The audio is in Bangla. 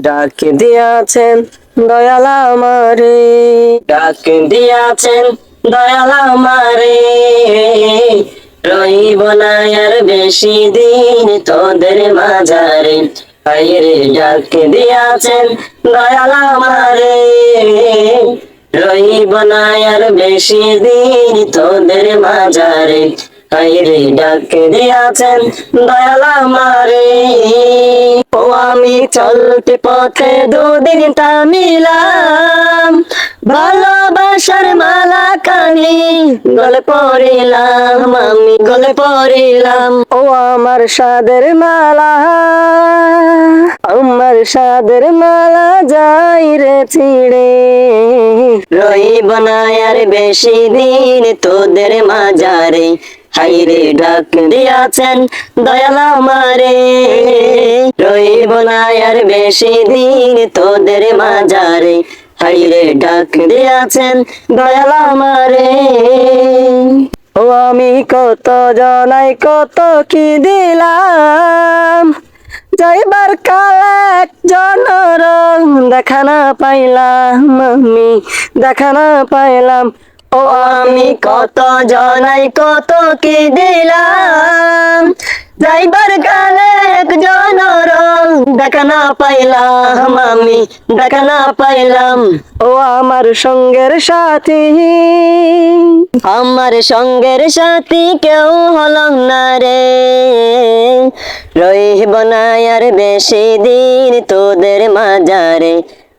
ডাক দিয়াছেন দয়াল আমারে। ডাক দিয়াছেন দয়াল আমারে। রইব না আর বেশি দিন তোদের মাঝারে। হাইরে ডাকে দিয়াছেন দয়াল আমারে। রইব না আর বেশি দিন তোদের মাঝারে। হাইরে ডাক দিয়াছেন ও আমি চলতে পথে দুদিন তামিলাম ভালোবাসার মালা কানি গলে পড়িলাম, আমি গলে পড়িলাম। ও আমার সাদের মালা, আমার সাদের মালা যাই রে ছিড়ে। রইব না আর বেশি দিন তোদের মাজারে হাইরে ডাক দিয়াছেন, দয়াল আমারে। রইব না আর বেশি দিন তোদের মাজারে হাইরে ডাক দিয়াছেন, দয়াল আমারে। ও আমি কত জনাই, কত কি দিলাম। যাইবার কালেক জনর দেখা না পাইলাম আমি, দেখা না পাইলাম ও আমি কত জনাই কত কি দিলাম? যাইবার কালেক জনর দেখা না পাইলাম আমি, দেখা না পাইলাম। ও আমার সঙ্গের সাথী, আমার সঙ্গের সাথী কেউ হলাম না রে। রইব না আর বেশি দিন তোদের মাজারে